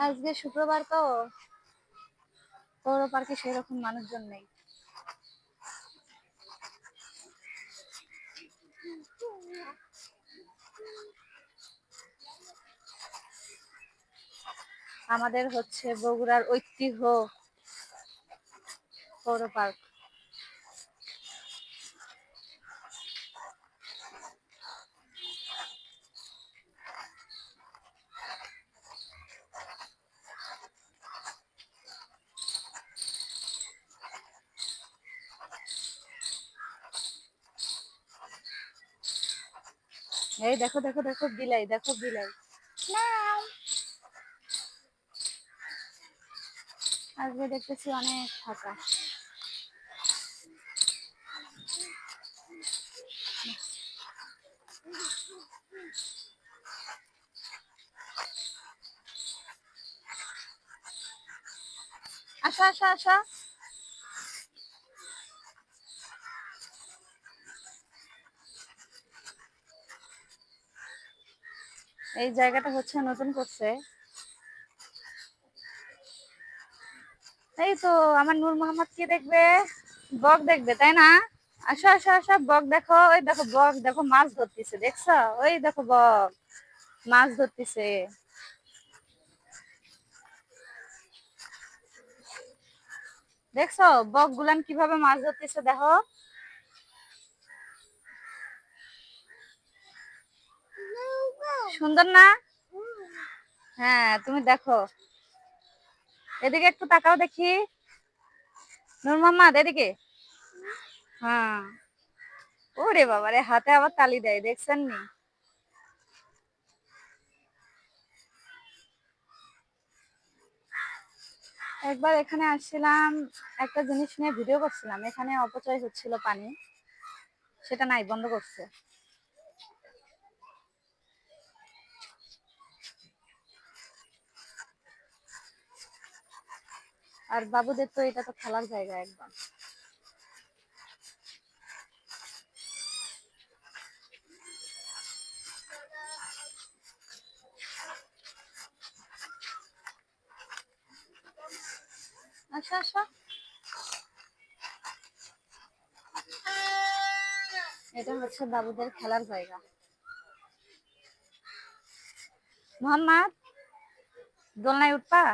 আজকে শুক্রবার তো। পৌর পার্কে সেরকম মানুষজন নেই। আমাদের হচ্ছে বগুড়ার ঐতিহ্য পৌর পার্ক এই দেখো দেখো দেখো বিলাই দেখো বিলাই। আজকে দেখতেছি অনেক ফাঁকা। আসা আসো আসো। এই জায়গাটা হচ্ছে নতুন করছে। এই তো আমার নূর মোহাম্মদ কি দেখবে? বক দেখবে, তাই না? আসো আসো আসো, বক দেখো, ওই দেখো বক, দেখো মাছ ধরতেছে, দেখছ? ওই দেখো বক, মাছ ধরতেছে। দেখছ বক গুলান কীভাবে মাছ ধরতেছে, দেখো? সুন্দর না? হ্যাঁ তুমি দেখো। এদিকে একটু তাকাও দেখি। নুর মোহাম্মদ, এদিকে? হ্যাঁ। ওরে বাবা রে, হাতে আবার তালি দেয়, দেখছেন নি? একবার এখানে আসছিলাম, একটা জিনিস নিয়ে ভিডিও করছিলাম, এখানে অপচয় হচ্ছিল পানি। সেটা নাই, বন্ধ করছে। আর বাবুদের তো এটা তো খেলার জায়গা একদম। আচ্ছা আচ্ছা। এটা হচ্ছে বাবুদের খেলার জায়গা। মোহাম্মদ, দোলনায় উঠবা?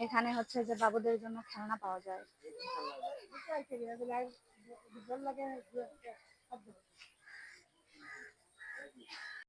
এখানে হচ্ছে যে বাবুদের জন্য খেলনা পাওয়া যায়।